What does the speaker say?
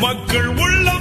மக்கள் உள்ள